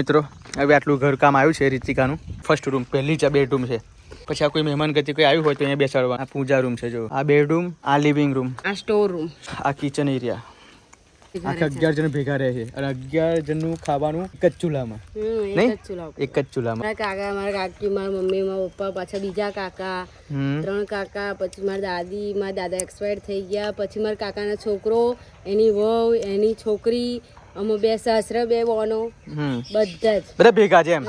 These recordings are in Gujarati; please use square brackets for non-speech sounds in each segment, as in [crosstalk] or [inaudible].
મિત્રો હવે આટલું ઘરકામ આવ્યું છે રીતિકાનું. ફર્સ્ટ રૂમ પહેલી જ આ બેડરૂમ છે. પછી આ કોઈ મહેમાન ગતિ કોઈ આવ્યું હોય તો અહીંયા બેસાડવા. આ પૂજા રૂમ છે જો. આ બેડરૂમ આ લિવિંગ રૂમ આ સ્ટોર રૂમ આ કિચન એરિયા આખા અગિયાર જણ ભેગા રહે છે. અને અગિયાર જણનું ખાવાનું એક જ ચૂલામાં. નહીં? એક જ ચૂલામાં. મારા કાકા મારા કાકી મારા મમ્મી મારા પપ્પા પાછા બીજા કાકા ત્રણ કાકા પછી મારા દાદી મારા દાદા એક્સપાયર થઈ ગયા. પછી મારા કાકાના છોકરો એની વહુ એની છોકરી અમે બે સાસરા બે બોનો હમ. બધા જ. બધા ભેગા છે એમ.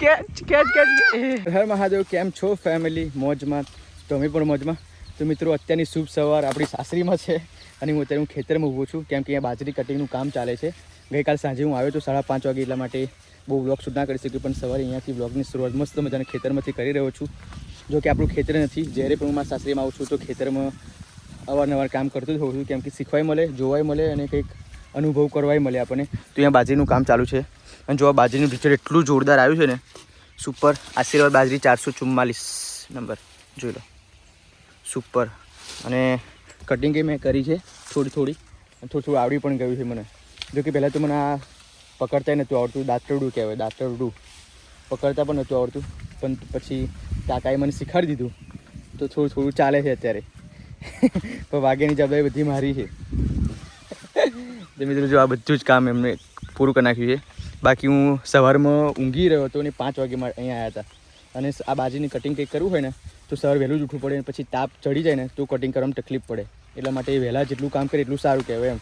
Catch. Catch catch catch. Har Mahadev કેમ છો ફેમિલી મોજમાં. તો અમે પણ મોજમાં? તો મિત્રો અત્યારની શુભ સવાર આપણી સાસરીમાં છે અને હું અત્યારે હું ખેતરમાં ઊભો છું કેમ કે અહીંયા બાજરી કટિંગનું કામ ચાલે છે. ગઈકાલ સાંજે હું આવ્યો તો સાડા પાંચ વાગે એટલા માટે બહુ વ્લોગ શૂટ ના કરી શક્યું પણ સવારે અહીંયાથી વ્લોગની શરૂઆત મસ્ત મજાના ખેતરમાંથી કરી રહ્યો છું. જો કે આપણું ખેતર નથી જ્યારે પણ હું મારા સાસરીમાં આવું છું તો ખેતરમાં અવારનવાર કામ કરતો જ હોઉં છું. કેમ કે શીખવાય મળે, જોવાય મળે અને કંઈક અનુભવ કરવાય મળે આપણને. તો અહીંયા બાજરીનું કામ ચાલુ છે. અને જો આ બાજરીનું પિક્ચર એટલું જોરદાર આવ્યું છે ને, સુપર. આશીર્વાદ બાજરી ચારસો ચુમ્માલીસ નંબર. જોઈ લો. સુપર. અને કટિંગ મેં કરી છે, થોડી થોડી. થોડું થોડું આવડી પણ ગયું છે મને. જો કે પહેલાં તો મને આ પકડતા નહોતું આવડતું. દાંતરડું કહેવાય, દાંતરડું. પકડતા પણ નહોતું આવડતું. પણ પછી કાકાએ મને શીખવાડી દીધું. તો થોડું થોડું ચાલે છે અત્યારે. પણ વાગ્યાની જવાબદારી બધી મારી છે. ધીમે મિત્રો જો આ બધું જ કામ એમને પૂરું કરી નાખ્યું છે. બાકી હું સવારમાં ઊંઘી રહ્યો હતો અને પાંચ વાગે અહીંયા આવ્યા હતા. અને આ બાજરીની કટિંગ કંઈક કરવું હોય ને, તો સવાર વહેલું જ ઉઠવું પડે પછી તાપ ચડી જાય ને, તો કટિંગ કરવામાં તકલીફ પડે. એટલા માટે વહેલા જેટલું કામ કરે એટલું સારું કહેવાય એમ.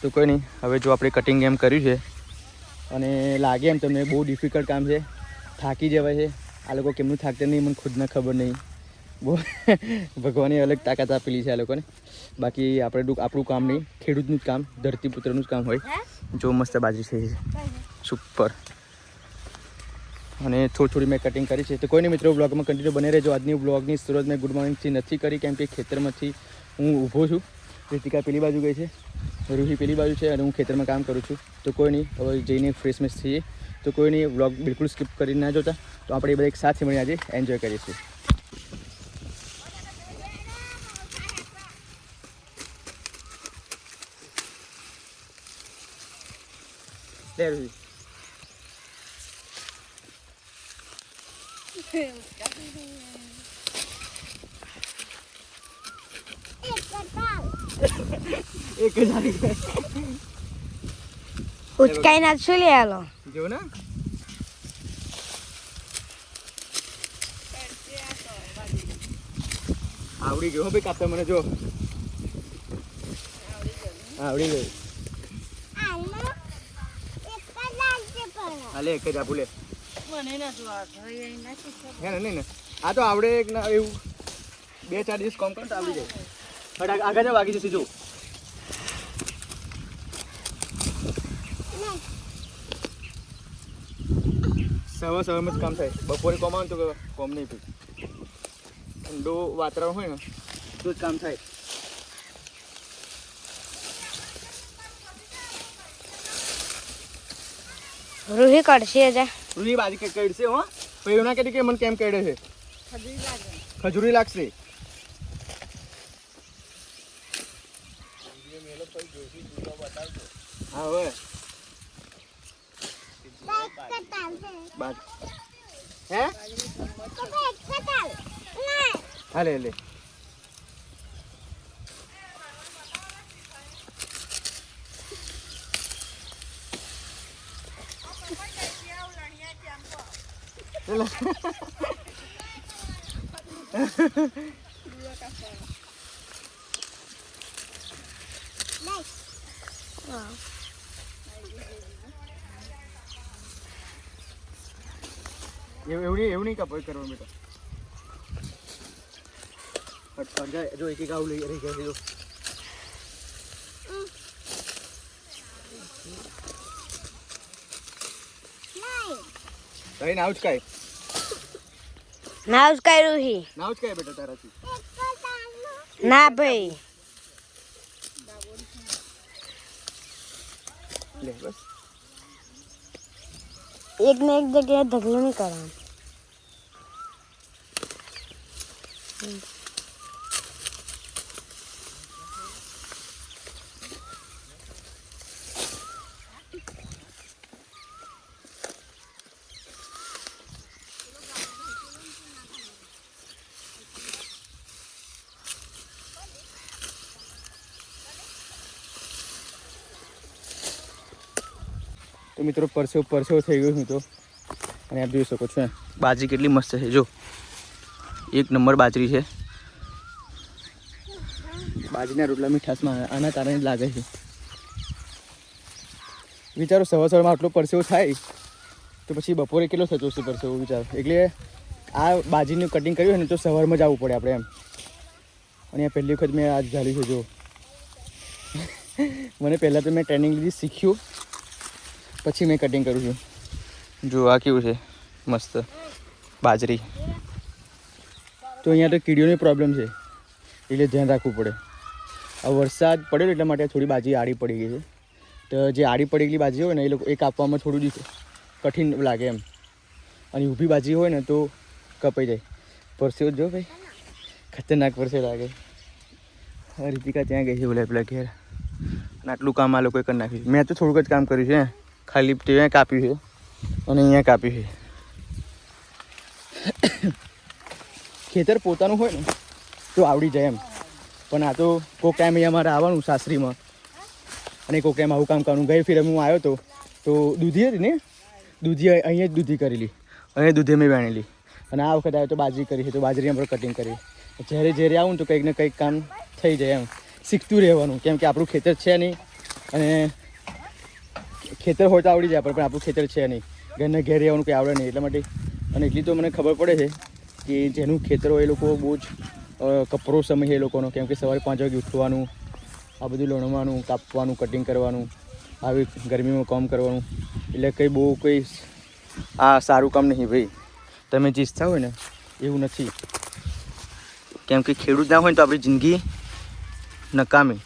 તો કોઈ નહીં, હવે જો આપણે કટિંગ એમ કર્યું છે, અને લાગે એમ તમને બહુ ડિફિકલ્ટ કામ છે. થાકી જવાય છે. આ લોકો કેમનું થાકતા નહીં, મને ખુદને ખબર નહીં. બહુ [laughs] ભગવાને અલગ તાકાત આપેલી છે આ લોકોને. બાકી આપણે આપણું કામ નહીં ખેડૂતનું જ કામ ધરતીપુત્રનું જ કામ હોય. જો મસ્ત બાજરી છે. સુપર. અને થોડી થોડી મેં કટિંગ કરી છે. તો કોઈ નહીં મિત્રો બ્લોગમાં કન્ટિન્યુ બને રહેજો. આજની બ્લોગની સુરત મેં ગુડ મોર્નિંગથી નથી કરી કેમ કે ખેતરમાંથી હું ઊભો છું. રીતિકા પેલી બાજુ ગઈ છે. રૂહી પેલી બાજુ છે અને હું ખેતરમાં કામ કરું છું. તો કોઈ નહીં હવે જઈને ફ્રેશ મેશ થઈએ. તો કોઈ નહીં બ્લોગ બિલકુલ સ્કીપ કરી ના જોતા. તો આપણે એ બધા એક સાથે મળીને આજે એન્જોય કરીશું. લે રૂહી એક જ આવી. ઉચકાઈ ના શું લે આલો જો ને? આવડી ગયો હો ભાઈ કાપતા મને જો. આવડી ગયું. હાલે એક જ આપું લે હે ને નહીં ને. આ તો આવડે એક ના એવું. બે ચાર દિવસ કોમ કરો તો આવડી જાય. આ- આગળ જાવ વાગી જશે જો સવા સવારમાં જ કામ થાય. બપોરે કોમ આવે તો કોમ નહીં પી ઠંડુ વાતાવરણ હોય ને તો જ કામ થાય. રૂહી કડશે જા રૂહી બાજી કે કડશે હો પછી ના કે મને કેમ કઈડે છે ખજૂરી લાગશે હા હવે બાજ હે હા લે લે એવું એવું નહીં એવું નહીં કાપો કરવા બેટા. અડધા- જો એક એક આવું લઈ રહી ગયા આવું જ તારી નાવ જ છે. નાવ જ કાંઈ બેટા તારાથી ના ભાઈ. લે બસ. એક ને એક જગ્યાએ ઢગલો નહીં કરવાનું. તો મિત્રો પરસેવો પરસેવો થઈ ગયો હું તો. અને આપ જોઈ શકો છો બાજરી કેટલી મસ્ત છે જો. એક નંબર બાજરી છે. બાજરીના રોટલા મીઠાશમાં આના કારણે જ લાગે છે. વિચારો સવાર સવારમાં આટલો પરસેવો થાય તો પછી બપોરે કેટલો થતો હશે પરસેવો વિચારો. એટલે આ બાજરીનું કટિંગ કર્યું હોય ને તો સવારમાં જ આવવું પડે આપણે એમ. અને આ પહેલી વખત મેં આજ ઝાલ્યું છે જો. [laughs] મને પહેલાં તો મેં ટ્રેનિંગ લીધી શીખ્યું. પછી મેં કટિંગ કરું છું. જો આ કેવું છે? મસ્ત. બાજરી. તો અહીંયા તો કીડીઓની પ્રોબ્લેમ છે. એટલે ધ્યાન રાખવું પડે. આ વરસાદ પડેલો એટલા માટે થોડી બાજરી આડી પડી ગઈ છે. તો જે આડી પડેલી બાજરી હોય ને એ લોકો એ કાપવામાં થોડું દી કઠિન લાગે એમ. અને ઊભી બાજરી હોય ને તો કપાઈ જાય. પરસેવો જો ભાઈ. ખતરનાક પરસે લાગે. રીતિકા ત્યાં ગઈ છે બોલે પેલા ઘેર. અને આટલું કામ આ લોકોએ કરી નાખ્યું મેં તો થોડુંક જ કામ કર્યું છે ખાલી ત્યાં કાપ્યું છે અને અહીંયા કાપ્યું છે. ખેતર પોતાનું હોય ને તો આવડી જાય એમ. પણ આ તો કોઈક ટાઈમ અહીંયા મારે આવવાનું સાસરીમાં. અને કોઈક ટાઈમ આવું કામ કરવાનું. ગઈ ફેર હું આવ્યો તો તો દૂધી હતી ને? દૂધી અહીંયા જ દૂધી કરેલી અહીંયા દૂધી મેં વેણેલી અને આ વખતે આવ્યો તો બાજરી કરી છે, તો બાજરી આપણે કટિંગ કરી. જ્યારે જ્યારે આવું તો કંઈક ને કંઈક કામ થઈ જાય એમ. શીખતું રહેવાનું, કેમ કે આપણું ખેતર છે નહીં. અને ખેતર હોય તો આવડી જાય, પણ આપણું ખેતર છે નહીં. ઘરના ઘેર રહેવાનું કંઈ આવડે નહીં. એટલા માટે અને એટલી તો મને ખબર પડે છે કે જેનું ખેતર હોય એ લોકો બહુ જ કપરો સમય એ લોકોનો. કેમ કે સવારે પાંચ વાગે ઉઠવાનું, આ બધું લણવાનું, કાપવાનું કટિંગ કરવાનું, આવી ગરમીમાં કામ કરવાનું. એટલે કંઈ બહુ કંઈ આ સારું કામ નહીં ભાઈ. તમે જે ઈચ્છતા હોય ને, એવું નથી. કેમ કે ખેડૂત ના હોય ને તો આપણી જિંદગી નકામી.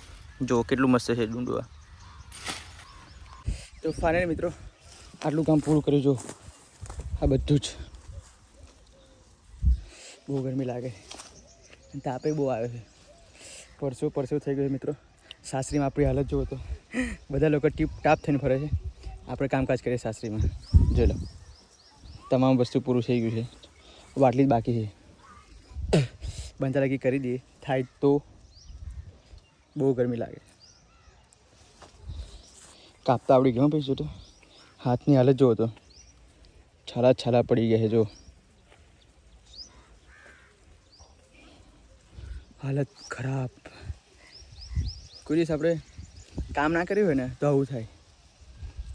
જો, કેટલું મસ્ત છે ડુંડુઆ. તો ફાઇનલ મિત્રો, આટલું કામ પૂરું કર્યું જો. આ બધું જ. બહુ ગરમી લાગે. તાપે બહુ આવે છે. પરસો પરસો થઈ ગયો મિત્રો. સાસરીમાં આપણી હાલત જુઓ તો. બધા લોકો ટીપ ટાપ થઈને ફરે છે. આપણે કામકાજ કરીએ સાસરીમાં. જો લો. તમામ વસ્તુ પૂરું થઈ ગયું છે. બાટલી જ બાકી છે. બંધા લાગી કરી દઈએ. થાય તો બહુ ગરમી લાગે. કાપતા આવડી ગયો ભાઈ તો હાથની હાલત જુઓ તો. છાલા છાલા પડી ગયા છે જો હાલત ખરાબ. કોઈ દિવસ આપણે કામ ના કર્યું હોય ને, તો આવું થાય.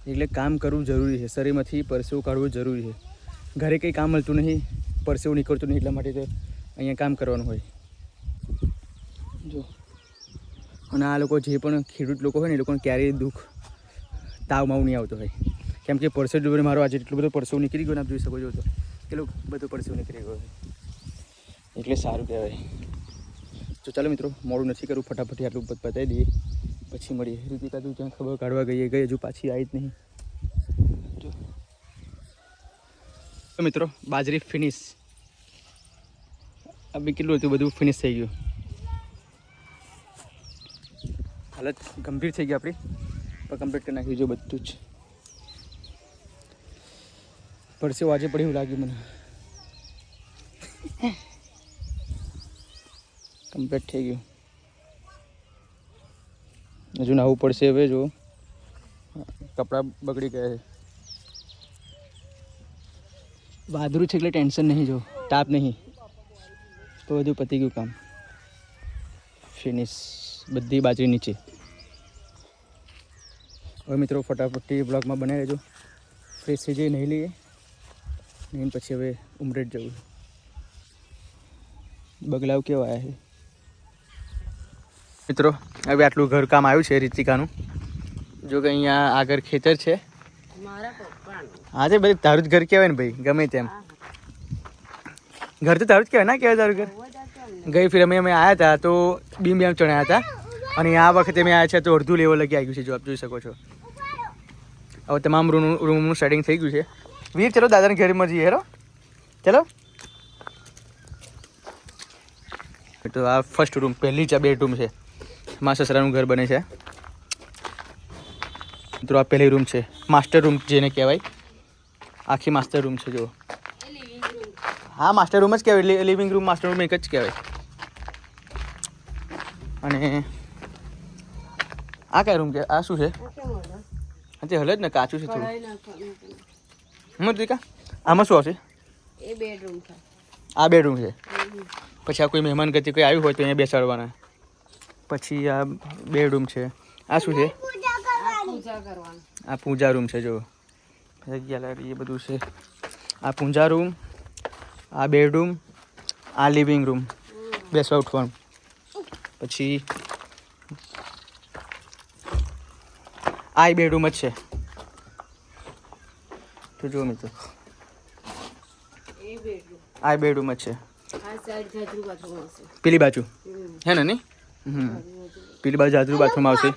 એટલે કામ કરવું જરૂરી છે. શરીરમાંથી પરસેવું કાઢવું જરૂરી છે. ઘરે કંઈ કામ મળતું નહીં, પરસેવું નીકળતું નહીં, એટલા માટે તો અહીંયા કામ કરવાનું હોય. જો. અને આ લોકો જે પણ ખેડૂત લોકો હોય ને, એ લોકોને ક્યારેય દુઃખ તાવ માવ નહીં આવતો હોય કેમ કે પરસો ડૂબે મારો આજે એટલો બધો પરસો નીકળી ગયો ને આપ જોઈ શકો છો તો. કેટલો બધો પરસો નીકળી ગયો એટલે સારું કહેવાય. તો ચાલો મિત્રો, મોડું નથી કરવું, ફટાફટ આટલું બતાવી દઈએ. પછી મળીએ. રીતિકા, તું ક્યાં ખબર કાઢવા ગઈ? ગઈ, હજુ પાછી આવી જ નહીં. તો મિત્રો, બાજરી ફિનિશ આ બી કેટલું હતું બધું ફિનિશ થઈ ગયું? હાલત ગંભીર થઈ ગઈ આપણી. પણ કમ્પ્લીટ કરી નાખ્યું જો બધું જ. પરસેવો આજે પડી એવું લાગ્યું મને. કમ્પ્લીટ થઈ ગયું. હજુ નાવું પડશે હવે જો કપડાં બગડી ગયા છે. વાદરું છે એટલે ટેન્શન નહીં જો તાપ નહીં. તો બધું પતી ગયું કામ. ફિનિશ બધી બાજરી નીચે. હવે મિત્રો ફટાફટથી બ્લોગમાં બનાવી લેજો ફ્રેશ થઈ જઈ નહીં લઈએ. નહીં પછી હવે ઉમરેટ જવું બગલાવ કેવા આવ્યા છે? મિત્રો હવે આટલું ઘર કામ આવ્યું છે રીતિકાનું. જો કે અહીંયા આગળ ખેતર છે. હા તે બધી તારું જ ઘર કહેવાય ને ભાઈ ગમે તેમ. ઘર તો તારું જ કહેવાય ના કહેવાય તારું ઘર? ગઈ ફિર અમે અમે આવ્યા હતા તો બીમ બીમ ચણ્યા હતા અને આ વખતે મેં આવ્યા છે તો અડધું લેવલ લગી આવી ગયું છે, જો આપ જોઈ શકો છો. હવે તમામ રૂમ રૂમનું સેટિંગ થઈ ગયું છે. વીર, ચલો દાદાને ઘરમાં જઈએ, હેરો. ચલો. તો આ ફર્સ્ટ રૂમ પહેલી જ આ બેડરૂમ છે. મા સસરાનું ઘર બને છે. મિત્રો, આ પહેલી રૂમ છે. માસ્ટર રૂમ જેને કહેવાય. આખી માસ્ટર રૂમ છે, જો. હા માસ્ટર રૂમ જ કહેવાય. લિવિંગ રૂમ માસ્ટર રૂમ એક જ કહેવાય. અને આ કયા રૂમ કે આ શું છે? હા તે હલે જ ને કાચું છે થોડું. કઢાઈ નાખવાનું. હમ દીકા આમાં શું આવશે? એ બેડરૂમ છે. આ બેડરૂમ છે. હમ. પછી આ કોઈ મહેમાન ગતિ કોઈ આવ્યું હોય તો અહીંયા બેસાડવાના. પછી આ બેડરૂમ છે. આ શું છે? આ પૂજા કરવાનું. આ પૂજા રૂમ છે જો ગેલેરી એ બધું છે. આ પૂજા રૂમ આ બેડરૂમ આ લિવિંગ રૂમ બેસવા ઉઠવાનું. પછી આ બેડરૂમ જ છે. તો જો મિત્રો. એ બેડરૂમ આ બેડરૂમ જ છે. પેલી બાજુ. હે ને નહીં? હમ. પેલી બાજુ જાજુ બાથરૂમ આવશે.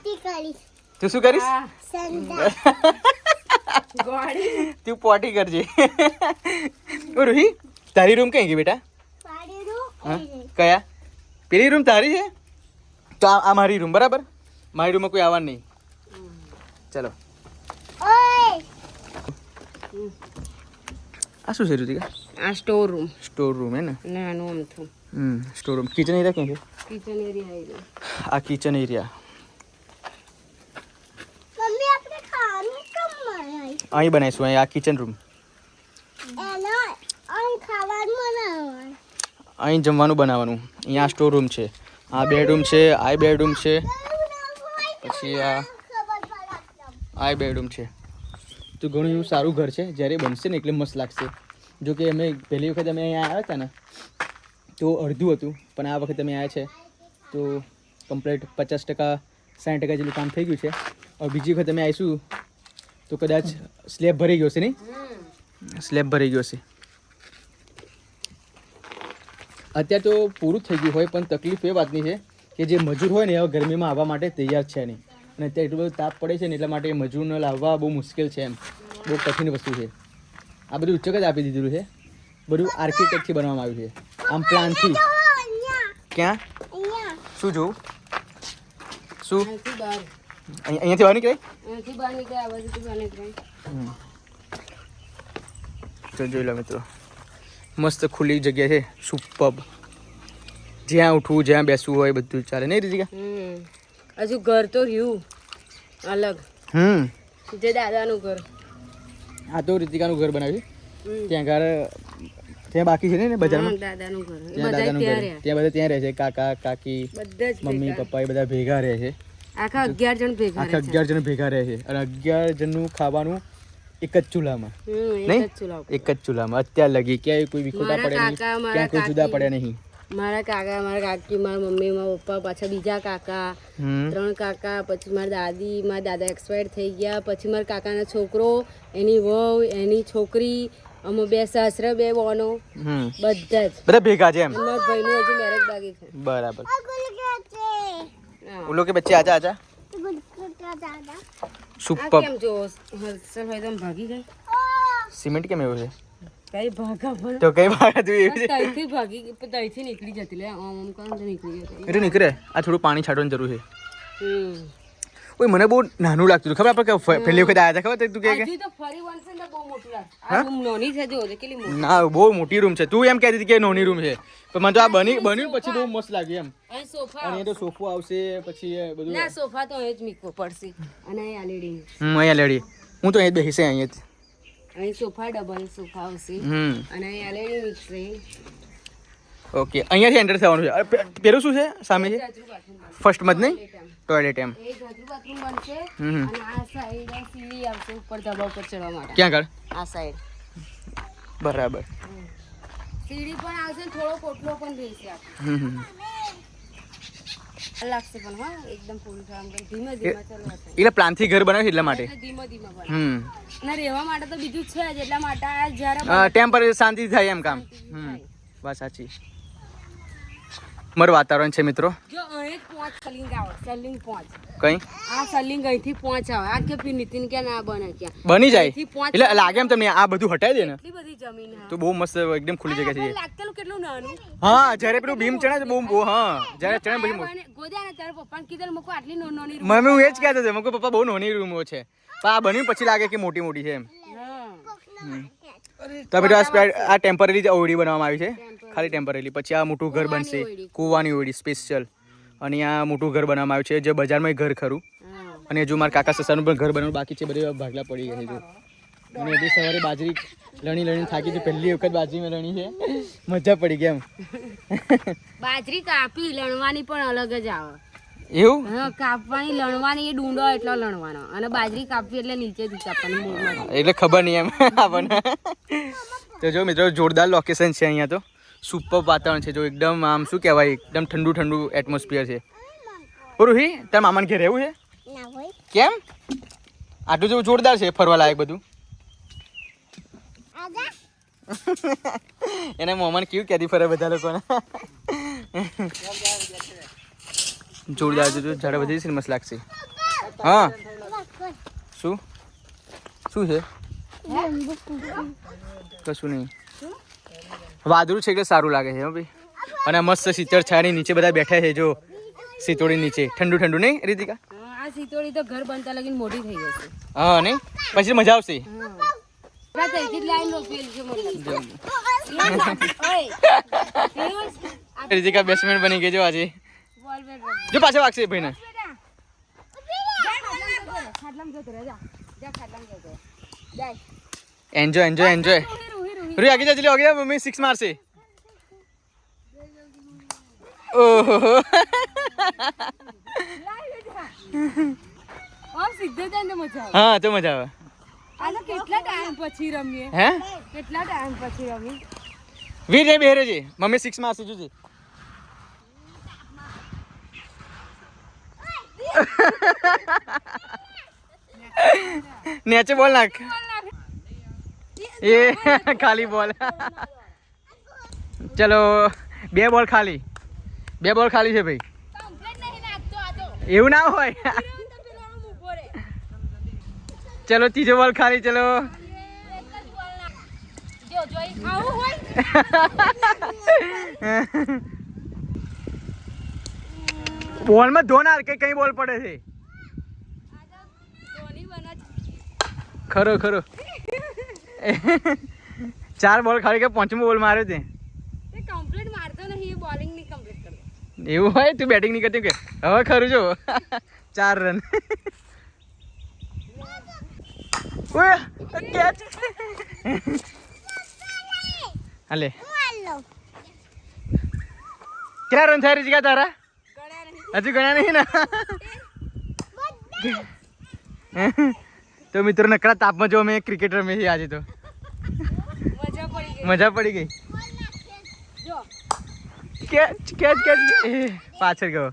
તું શું કરીશ? [laughs] તું પોટી કરજે. ઓ રૂહી તારી રૂમ કઈ ગઈ બેટા? હા? કયા? પેલી રૂમ તારી છે? તો આ આ મારી રૂમ બરાબર? મારી રૂમમાં કોઈ આવવાનું નહીં. ચલો હમ. આ શું છે ઋતિકા આ સ્ટોર રૂમ સ્ટોર રૂમ હે ને નાનું અમથું હમ સ્ટોર રૂમ કિચન એરિયા ક્યાં છે કિચન એરિયા આવી ગયો આ કિચન એરિયા અહીં બનાવીશું અહીં આ કિચન રૂમ અહીં જમવાનું બનાવવાનું અહીંયા સ્ટોર રૂમ છે આ બેડરૂમ છે આ બેડરૂમ છે પછી આ આ બેડરૂમ છે. તો ઘણું એવું સારું ઘર છે, જ્યારે બનશે ને એટલે મસ્ત લાગશે. જો કે અમે પહેલી વખત અમે અહીંયા આવ્યા હતા ને, તો અડધું હતું, પણ આ વખતે અમે આવ્યા છે, તો કમ્પ્લીટ પચાસ ટકા, સાઠ ટકા જેટલું કામ થઈ ગયું છે. હવે બીજી વખત અમે આવીશું, તો કદાચ સ્લેબ ભરાઈ ગયો છે નહીં? સ્લેબ ભરાઈ ગયો છે અત્યારે તો પૂરું થઈ ગયું હોય, પણ તકલીફ એ વાતની છે કે જે મજૂર હોય ને એવા ગરમીમાં આવવા માટે તૈયાર છે નહીં. અને અત્યારે એટલું બધું તાપ પડે છે ને એટલા માટે મજૂરને લાવવા બહુ મુશ્કેલ છે એમ. બહુ કઠિન વસ્તુ છે. આ બધું ઉચ્ચક જ આપી દીધેલું છે. બધું આર્કિટેક્ટથી બનાવવામાં આવ્યું છે. આમ પ્લાનથી ક્યાં? શું જોવું? શું? અહીંથી બહાર અહીં અહીંયાથી બહાર નીકળાય? અહીંથી બહાર નીકળ્યા આ બાજુથી બહાર નીકળાય. હમ. તો જોઈ લો મિત્રો. મસ્ત ખુલ્લી જગ્યા છે. સુપબ જ્યાં ઉઠવું જ્યાં બેસવું હોય બધું ચાલે. નહીં રીતિકા? હમ. હજુ ઘર તો રહ્યું. અલગ. હમ. જે દાદાનું ઘર. આ તો રીતિકાનું ઘર બનાવ્યું. ત્યાં ઘર ત્યાં બાકી છે ને બજારમાં? દાદાનું ઘર. ત્યાં દાદાનું ત્યાં ઘર. ત્યાં બધા ત્યાં રહે છે. કાકા કાકી મમ્મી પપ્પા એ બધા ભેગા રહે છે. આખા અગિયાર જણ ભેગા આખા રહે છે. અગિયાર જણ ભેગા રહે છે. અને અગિયાર જણનું ખાવાનું એક જ ચૂલામાં. એક નહીં? જ એક જ ચૂલામાં. અત્યાર લગી. ક્યાંય કોઈ વિખોટા પડે નહીં. ક્યાંય ક્યાં કોઈ જુદા પડે નહીં. મારા કાકા મારા કાકી મારા મમ્મી મારા પપ્પા પાછા બીજા કાકા ત્રણ કાકા પછી મારા દાદી મારા દાદા એક્સપાયર થઈ ગયા પછી મારા કાકાનો છોકરો એની વહુ એની છોકરી અમે બે સાસરા બે બોનો બધા જ બધા ભેગા છે એમ મારા ભાઈનું હજી મેરેજ બાકી છે બરાબર ઉલો કે બચ્ચે આજા આજા સુપર કેમ જો હર્ષલ ભાઈ તો ભાગી ગઈ સિમેન્ટ કેમ એવું છે કઈ ભાગા પણ તો કઈ ભાગા તું એવી તઈથી ભાગી તઈથી નીકળી જતી લે. આમ આમ કાં નીકળી જતી એટલે નીકળે. આ થોડું પાણી છાંટવાની જરૂર છે. ઓય મને બહુ નાનું લાગતું ખબર આપણે પહેલી વખત આયા હતા? ખબર તું કે હજી ફરી વનસે બહુ મોટું લાગે. નોની છે જો કેટલી ના બહુ મોટી રૂમ છે. તું એમ કહેતી હતી કે નોની રૂમ છે. પણ મને તો આ બની બન્યું પછી બહુ મસ્ત લાગે એમ. અહીં સોફા અને તો સોફો આવશે પછી બધું. ના સોફા તો અહીં જ મીકો પડશે. અને અહીં આ લેડી અહીં લેડી હું તો અહીં જ બેસીશ અહીં જ. અહીં સોફા ડબલ સોફા આવશે અને અહીં આલેડી મિક્સરે ઓકે અહીંયાથી એન્ટર થવાનું છે. પેલું શું છે? સામે છે? જાજુ બાથરૂમ ફર્સ્ટ મત નહીં? ટોયલેટ એમ. ક્યાં આગળ? આ સાઈડ બરાબર. સીડી પણ આવશે થોડો કોટલો પણ રહેશે. લાગશે પણ હા એકદમ ફૂલ આમ ધીમે ધીમે ચલાવશે એટલે પ્લાનથી ઘર બનાવ્યું એટલા માટે? ધીમે ધીમે બને હમ. અને રહેવા માટે તો બીજું છે જ એટલા માટે આ જ્યારે ટેમ્પરરી શાંતિ થાય એમ કામ. હમ. વાત સાચી. મારું વાતાવરણ છે મિત્રો. જો અહીં પોંચ સલિંગ આવે સલિંગ પોંચ. કઈ? આ સલિંગ અહીંથી પોંચ આવે. આ કે પી નીતિન કે ના બને ક્યાં? બની જાય. એટલે લાગે એમ તમને આ બધું હટાવી દે ને? એટલી બધી જમીન તો બહુ મસ્ત એકદમ ખુલ્લી જગ્યા છે લાગતેલું કેટલું નાનું? હા જ્યારે પેલું ભીમ ચણે બહુ હા જ્યારે ચણે પછી ગોદ્યા ને ત્યારે પપ્પાને કીધેલું મૂકો આટલી નાની રૂમ. મમ્મી હું એ જ કહેતો હતો મમ્મી પપ્પા બહુ નાની રૂમો છે. પણ આ બન્યું પછી લાગે કે મોટી મોટી છે એમ. તો બધું આ ટેમ્પરરી ઓરડી બનાવવામાં આવી છે. ખાલી ટેમ્પરરી પછી આ મોટું ઘર બનશે. કુવાની કૂવાની ઓરડી સ્પેશિયલ અને આ મોટું ઘર બનાવવામાં આવ્યું છે જે બજારમાં ઘર ખરું. અને હજુ મારા કાકા સસાનું પણ ઘર બનાવવાનું બાકી છે બધે ભાગલા પડી ગયા છે અને હજી સવારે બાજરી લણી લણી થાકી છે પહેલી વખત બાજરી મેં લણી છે. મજા પડી ગઈ એમ. બાજરી કાપી લણવાની પણ અલગ જ આવે. એવું? હા કાપવાની લણવાની એ ડુંડો એટલો લણવાનો. અને બાજરી કાપવી એટલે નીચેથી કાપવાની એટલે ખબર નહીં એમ આપણને. તો જો મિત્રો જોરદાર લોકેશન છે અહીંયા તો. સુપર વાતાવરણ છે. જો એકદમ આમ શું કહેવાય? એકદમ ઠંડુ ઠંડુ એટમોસ્ફિયર છે. રૂહી તાર મામાને ઘેર રહેવું છે? કેમ? આટલું જેવું જોરદાર છે ફરવા લાયક બધું. [laughs] એને મોમન કેવું કહેતી ફરે બધા લોકોને. જોરદાર છે જો ઝાડા બધી છે ને મસ્ત લાગશે. હા. શું? શું છે? કશું નહીં. વાદળું છે એટલે સારું લાગે છે ભાઈ. અને મસ્ત શીતળ છાની નીચે બધા બેઠા છે જો. શીતોડી નીચે. ઠંડુ ઠંડુ નહીં રીતિકા? હા, આ સીતોડી તો ઘર બનતા લગીન મોટી થઈ જશે હા નહીં? પછી મજા આવશે. રીતિકા બેસ્ટમેન્ટ બની ગઈ જો આજે. જો પાછળ વાગશે ભાઈને. Enjoy enjoy enjoy Ruhi, Ruhi, Ruhi. Ruhi આગળ જા જલ્દી આગળ જા, મમ્મી સિક્સ મારશે ઓહો આમ સીધે જાય ને મજા આવે હા તો મજા આવે આ તો કેટલા ટાઈમ પછી રમીએ હે કેટલા ટાઈમ પછી રમી વીર રે બેરે છે મમ્મી સિક્સ મારશે જોજે નેચે બોલ નાખ એ [laughs] ખાલી બોલ. ચલો બે બોલ ખાલી. બે બોલ ખાલી છે ભાઈ. એવું ના હોય? ચલો ત્રીજો બોલ ખાલી ચલો. બોલમાં ધોનાર કે કઈ બોલ પડે છે? ખરો ખરો. [laughs] ચાર બોલ ખાલી કે પાંચમો બોલ માર્યો તે. કમ્પ્લીટ મારતો નહીં બોલિંગની કમ્પ્લીટ કરતો. એવું હોય? તું બેટિંગ નહીં કરતી કે હવે ખરું જો. [laughs] ચાર રન [laughs] ઓય કેચ. હાલે. કેટલા રન થયા રીતિકા તારા? હજુ ગણ્યા નહીં ને? તો મિત્રો નકરા તાપમાં જો અમે ક્રિકેટ રમે છે આજે તો. મજા પડી ગઈ. કેચ કેચ કેચ પાછળ ગયો.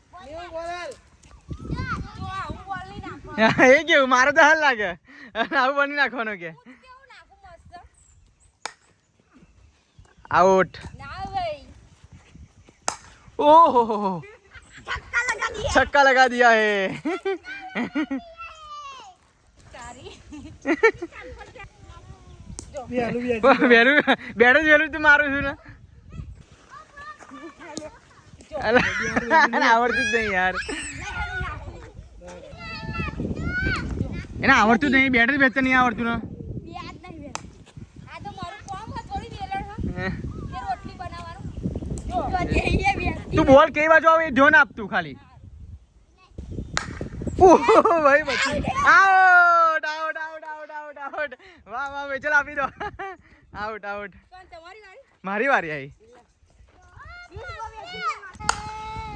એ કેવું મારો તો હાલ લાગે. આવું બની નાખવાનું કે. આઉટ ઓહો. છક્કા લગા દિયા હે. વેલું બેડ જ વેલું તો મારું છું ને. આવડતું જ નહીં યાર. એને આવડતું જ નહીં બેટ જ બેચતા નહીં આવડતું ને. તો બોલ કઈ બાજુ આવે ધ્યાન આપતું ખાલી. ભાઈ પછી out out out out out વાહ વાહ ભાઈ ચલ આપી દો. આઉટ આઉટ મારી વારી આવી.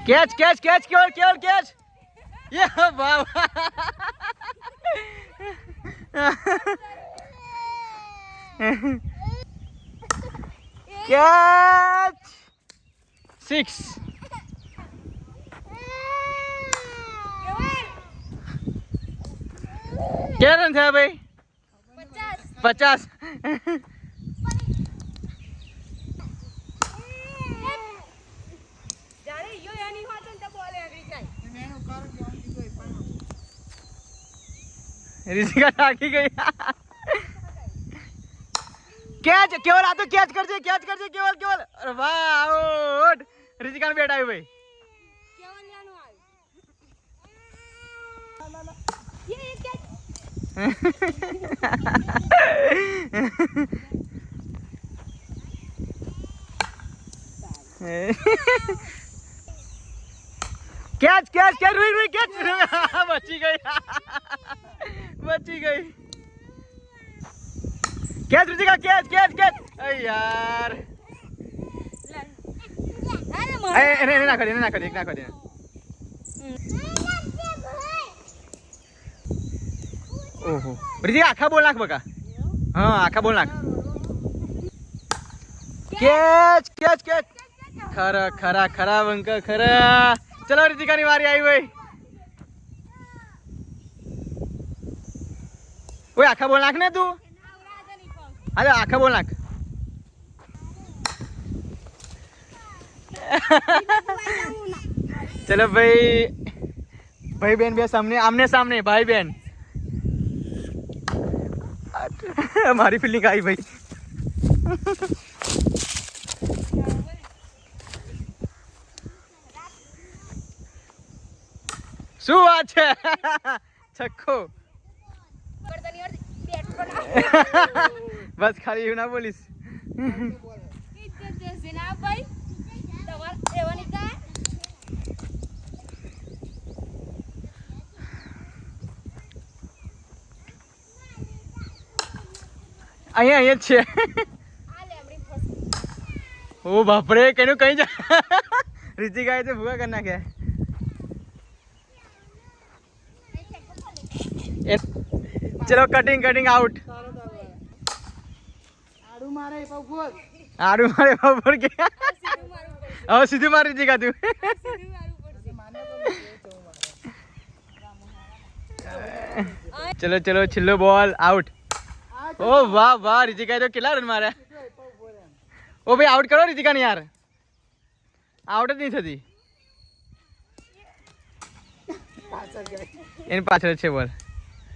કેચ કેચ કેચ કેવલ કેવલ કેચ. યે વાહ કેચ. સિક્સ કેટલા થયા ભાઈ? પચાસ. રિષિકા જ્યારે યો એની હોત ને તો બોલ આગળ જાય. રિતિકા થાકી ગઈ. કેચ કેવલ આ તો કેચ કરજે કેચ કરજે કેવલ કેવલ. અરે વાહ આઉટ. રિષિકા બેટ આવ્યું ભાઈ. કેચ કેચ કેચ રૂઈ રૂઈ કેચ. બચી ગઈ. બચી ગઈ. Catch Ruchika catch catch catch. અય યાર. એને નાખો એને નાખો એક નાખો દે. ઓહો. બ્રિજી આખા બોલ નાખ બકા. હા, આખા બોલ નાખ. Catch catch catch. ખરા ખરા ખરા બંક ખરા. ચલો, રિતિકાની વારી આવી ભાઈ ઓય, આખા બોલ નાખ ને તું. અરે આખા બોલ નાખ. ચલો, ભાઈ. ભાઈ બેન બે સામને, આમને સામને, ભાઈ બેન. [laughs] મારી ફિલ્ડિંગ આવી ભાઈ. શું વાત છે? [laughs] છક્કો. [laughs] બસ ખાલી એવું ના બોલીશ. અહીંયા અહીંયા જ છે. ઓ બાપરે કઈનું કઈ જા એ તો ભૂગા કરી નાખ્યા. ચલો કટિંગ કટિંગ આઉટ આડું મારે બપોર કે હવે સીધું મારી રીતિકા તું ચલો ચલો છેલ્લો બોલ આઉટ ઓ વાહ વાહ રીતિકાએ તો કેટલા રન માર્યા? ઓ ભાઈ આઉટ કરો રીતિકાને યાર. આઉટ જ નહીં થતી. એની પાછળ છે બોલ.